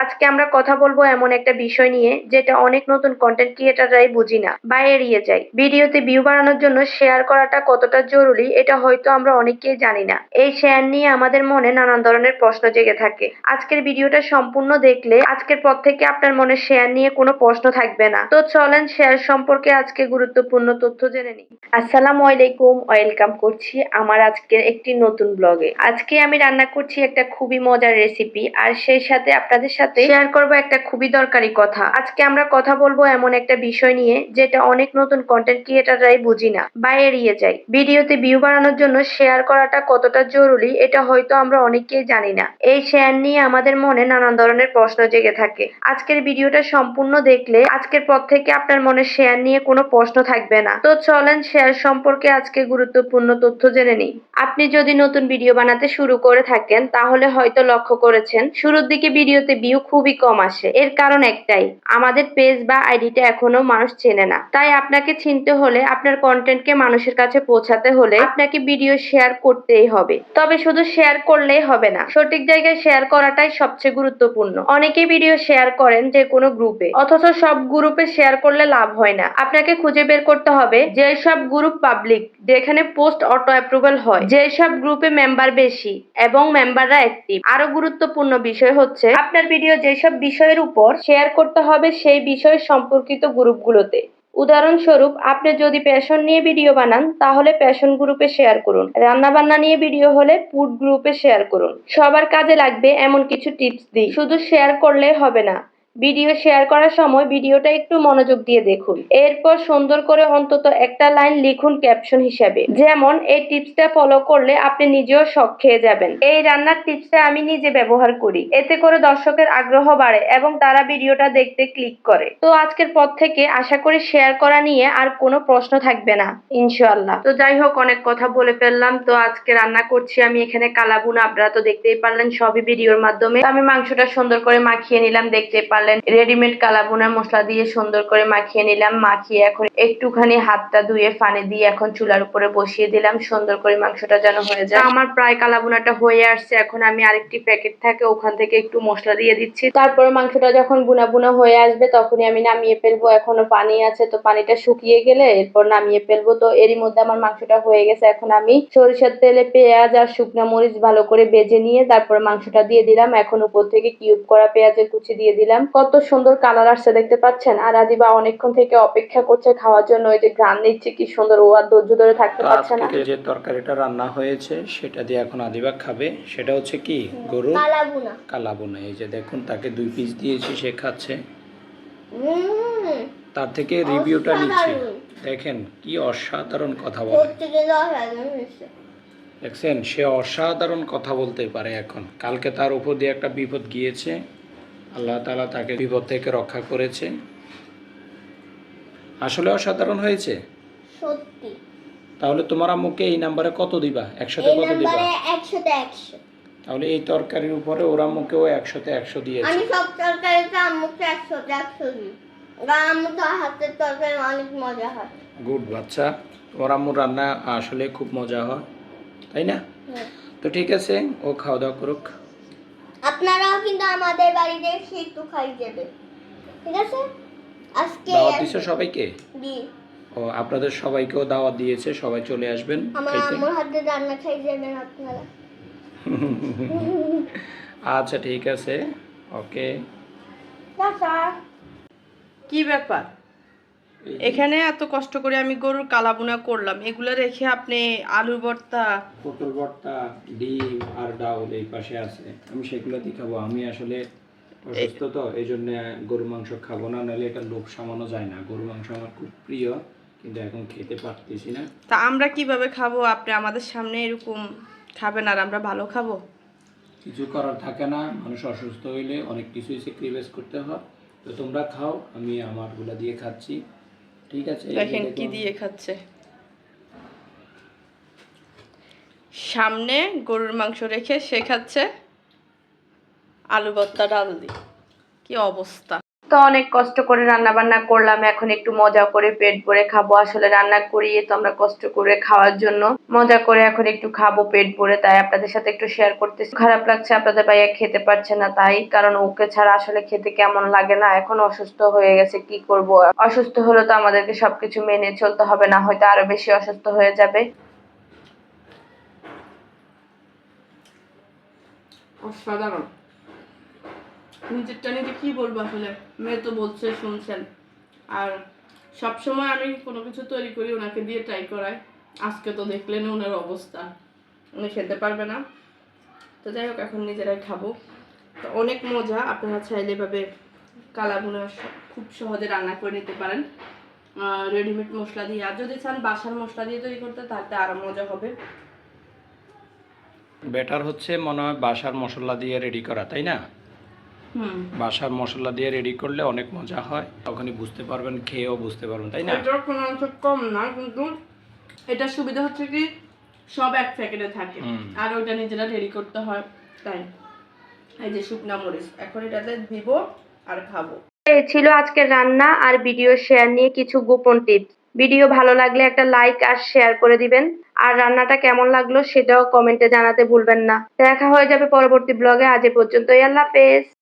আজকে আমরা কথা বলব এমন একটা বিষয় নিয়ে যেটা অনেক নতুন কন্টেন্ট ক্রিয়েটাররাই বুঝি না বা এড়িয়ে যায়। ভিডিওতে ভিউ বাড়ানোর জন্য শেয়ার করাটা কতটা জরুরি এটা হয়তো আমরা অনেকেই জানি না। এই শেয়ার নিয়ে আমাদের মনে নানান ধরনের প্রশ্ন জেগে থাকে। আজকের ভিডিওটা সম্পূর্ণ দেখলে আজকের পর থেকে আপনার মনে শেয়ার নিয়ে কোনো প্রশ্ন থাকবে না। তো চলেন শেয়ার সম্পর্কে আজকে গুরুত্বপূর্ণ তথ্য জেনে নিই। আসসালামু আলাইকুম, ওয়েলকাম করছি আমার আজকের একটি নতুন ব্লগে আজকে আমি রান্না করছি একটা খুবই মজার রেসিপি আর সেই সাথে আপনাদের সাথে শেয়ার করব একটা খুবই দরকারি কথা। আজকে আমরা কথা বলব এমন একটা বিষয় নিয়ে যেটা অনেক নতুন কন্টেন্ট ক্রিয়েটাররাই বুঝি না, বা এড়িয়ে যায়। ভিডিওতে ভিউ বাড়ানোর জন্য শেয়ার করাটা কতটা জরুরি, এটা হয়তো আমরা অনেকেই জানি না। এই শেয়ার নিয়ে আমাদের মনে নানান ধরনের প্রশ্ন জেগে থাকে। আজকের ভিডিওটা সম্পূর্ণ দেখলে আজকের পর থেকে আপনার মনে শেয়ার নিয়ে কোনো প্রশ্ন থাকবে না। তো চলেন শেয়ার সম্পর্কে আজকে গুরুত্বপূর্ণ তথ্য জেনে নিই। আপনি যদি নতুন ভিডিও বানাতে শুরু করে থাকেন, তাহলে হয়তো লক্ষ্য করেছেন, শুরুর দিকে ভিডিওতে ভিউ খুবই কম আসে। এর কারণ একটাই, আমাদের পেজ বা আইডিটা এখনও মানুষ চেনে না। তাই আপনাকে চিনতে হলে আপনার কন্টেন্টকে মানুষের কাছে পৌঁছাতে হলে আপনাকে ভিডিও শেয়ার করতেই হবে। তবে শুধু শেয়ার করলেই হবে না, সঠিক জায়গায় শেয়ার করাটাই সবচেয়ে গুরুত্বপূর্ণ। অনেকেই ভিডিও শেয়ার করেন যে কোনো গ্রুপে, অথচ সব গ্রুপে শেয়ার করলে লাভ হয় না। আপনাকে খুঁজে বের করতে হবে যে সব গ্রুপ পাবলিক, যেখানে পোস্ট অটো অ্যাপ্রুভাল হয়, যে সব গ্রুপে মেম্বার বেশি এবং মেম্বাররা অ্যাক্টিভ। আরও গুরুত্বপূর্ণ বিষয় হচ্ছে, আপনার যেসব বিষয়ের উপর শেয়ার করতে হবে সেই বিষয় সম্পর্কিত গ্রুপগুলোতে। উদাহরণস্বরূপ, আপনি যদি প্যাশন নিয়ে ভিডিও বানান, তাহলে প্যাশন গ্রুপে শেয়ার করুন। রান্না বান্না নিয়ে ভিডিও হলে ফুড গ্রুপে শেয়ার করুন। সবার কাজে লাগবে এমন কিছু টিপস দিই। শুধু শেয়ার করলে হবে না। ভিডিও শেয়ার করার সময় ভিডিওটা একটু মনোযোগ দিয়ে দেখুন। এরপর সুন্দর করে অন্তত একটা লাইন লিখুন ক্যাপশন হিসাবে। যেমন, এই টিপসটা ফলো করলে আপনি নিজেও শখ খেয়ে যাবেন। এই রান্নার টিপসটা আমি নিজে ব্যবহার করি। এতে করে দর্শকের আগ্রহ বাড়ে এবং তারা ভিডিওটা দেখতে ক্লিক করে। তো আজকের পর থেকে আশা করি শেয়ার করা নিয়ে আর কোনো প্রশ্ন থাকবে না, ইনশাআল্লাহ। তো যাই হোক, অনেক কথা বলে ফেললাম। তো আজকে রান্না করছি আমি এখানে কালাবুন। আপনারা তো দেখতেই পারলেন, সবই ভিডিওর মাধ্যমে। আমি মাংসটা সুন্দর করে মাখিয়ে নিলাম, দেখতে পারলেন রেডিমেড কালাবুনা মশলা দিয়ে সুন্দর করে মাখিয়ে নিলাম। মাখিয়ে এখন একটুখানি হাতটা ধুয়ে পানি দিয়ে এখন চুলার উপরে বসিয়ে দিলাম। সুন্দর করে মাংসটা যেন হয়ে যায়। আমার প্রায় কালাবুনাটা হয়ে আসছে। এখন আমি আরেকটি প্যাকেট থাকে, ওখান থেকে একটু মশলা দিয়ে দিচ্ছি। তারপরে মাংসটা যখন বুনা বুনা হয়ে আসবে, তখনই আমি নামিয়ে ফেলব। এখনও পানি আছে, তো পানিটা শুকিয়ে গেলে এরপর নামিয়ে ফেলব। তো এরই মধ্যে আমার মাংসটা হয়ে গেছে। এখন আমি সরিষার তেলে পেঁয়াজ আর শুকনো মরিচ ভালো করে বেজে নিয়ে তারপরে মাংসটা দিয়ে দিলাম। এখন উপর থেকে কিউব করা পেঁয়াজের কুচি দিয়ে দিলাম। কত সুন্দর কালার আসছে দেখতে পাচ্ছেন? আর আদিবা অনেকক্ষণ থেকে অপেক্ষা করছে খাওয়ার জন্য। ওই যে ঘ্রাণ নিচ্ছে কি সুন্দর ও আর ধৈর্য ধরে থাকতে পারছে না। আজকে যে তরকারিটা রান্না হয়েছে সেটা দিয়ে এখন আদিবা খাবে। সেটা হচ্ছে কি? গরু কালাবুনা কালাবোনা এই যে দেখুন তাকে দুই পিস দিয়েছি সে খাচ্ছে। তার থেকে রিভিউটা নিচ্ছি। দেখেন কি অসাধারণ কথা বলে। দেখছেন সে অসাধারণ কথা বলতে পারে এখন। কালকে তার উপর দিয়ে একটা বিপদ গিয়েছে। আল্লাহ তাআলা তাকে বিপদ থেকে রক্ষা করেছে। আসলে অসাধারণ হয়েছে। সত্যি। তাহলে তোমার আম্মুকে এই নাম্বারে কত দিবা? একসাথে কত দিবা? নাম্বারে একশোতে একশো। তাহলে এই তরকারির উপরে ওর আম্মুকেও একশোতে একশো দিয়েছে। আমি সব তরকারিতে আম্মুকে একশোতে একশো দিই। আম্মু তো হাতের তরকারি অনেক মজা হয়। গুড বাচ্চা। তোমার আম্মুর রান্না আসলে খুব মজা হয়। তাই না? তো ঠিক আছে ও খাওয়া দাওয়া করুক। আপনারাও কিন্তু আমাদের বাড়িতে এসে একটু খাই যাবে। ঠিক আছে? আজকে দাওয়াত দিছে সবাইকে? দিই ও আপনাদের সবাইকেও দাওয়াত দিয়েছে সবাই চলে আসবেন আমার আম্মুর হাতে রান্না খাই যাবেন আপনারা। আচ্ছা ঠিক আছে। ওকে। কি ব্যাপার? এখানে এত কষ্ট করে আমি গরুর কালাবুনা করলাম। এগুলো রেখে আপনি আলু ভর্তা পটল ভর্তা ডিম আর ডাউল এই পাশে আছে। আমি সেগুলো দিয়ে খাব। আমি আসলে অসুস্থ তো এই জন্য গরু মাংস খাব না নাহলে এটা লোভ সামানো যায় না। গরু মাংস আমার খুব প্রিয় কিন্তু এখন খেতে পারতেছি না। তা আমরা কীভাবে খাব? আপনি আমাদের সামনে এরকম খাবেন আর আমরা ভালো খাব? কিছু করার থাকে না। মানুষ অসুস্থ হইলে অনেক কিছুই স্যাক্রিফাইস করতে হয়। তো তোমরা খাও আমি আমারগুলো দিয়ে খাচ্ছি। ঠিক আছে দেখেন কি দিয়ে খাচ্ছে। সামনে গরুর মাংস রেখে সে খাচ্ছে আলু ভর্তা ডাল দি কি অবস্থা। তো অনেক কষ্ট করে রান্না বান্না করলাম, এখন একটু মজা করে পেট ভরে খাব। আসলে রান্না করিয়ে তো আমরা কষ্ট করে খাওয়ার জন্য মজা করে এখন একটু খাব পেট ভরে, তাই আপনাদের সাথে একটু শেয়ার করতে খারাপ লাগছে, আপনাদের ভাইয়া খেতে পারছে না তাই, কারণ ওকে ছাড়া আসলে খেতে কেমন লাগে না, এখন অসুস্থ হয়ে গেছে, কি করব? অসুস্থ হলে তো আমাদেরকে সবকিছু মেনে চলতে হবে, না হয়তো আরও বেশি অসুস্থ হয়ে যাবে। অসাধারণ। নিজেরটা নিজে কি বলব আসলে? মেয়ে তো বলছে, শুনছেন। আর সব সময় আমি কোনো কিছু তৈরি করি ওনাকে দিয়ে ট্রাই করাই। আজকে তো দেখলেন ওনার অবস্থা। উনি খেতে পারবে না। তো যাই হোক, এখন নিজেরাই খাব। তো অনেক মজা। আপনারা চাইলে এভাবে কালাবুনা খুব সহজে রান্না করে নিতে পারেন। রেডিমেড মশলা দিয়ে। আর যদি চান বাসার মশলা দিয়ে তৈরি করতে তাতে আরও মজা হবে। বেটার হচ্ছে মনে হয় বাসার মশলা দিয়ে রেডি করা, তাই না? বাসার মশলা দিয়ে রেডি করলে অনেক মজা হয়। তখনই বুঝতে পারবেন খেয়েও বুঝতে পারবেন তাই না? এটার কোনো অংশ কম না কিন্তু এটা সুবিধা হচ্ছে কি সব এক প্যাকেটে থাকে। আর ওইটা নিজেরা রেডি করতে হয় তাই। এই যে শুকনা মরিচ এখন এটাতে দিব আর খাব। এই ছিল আজকের রান্না আর ভিডিও শেয়ার নিয়ে কিছু গোপন টিপস ভিডিও ভালো লাগলে একটা লাইক আর শেয়ার করে দিবেন। আর রান্নাটা কেমন লাগল সেটাও কমেন্টে জানাতে ভুলবেন না। দেখা হয়ে যাবে পরবর্তী ব্লগে আজ এ পর্যন্তই আল্লাহ হাফেজ।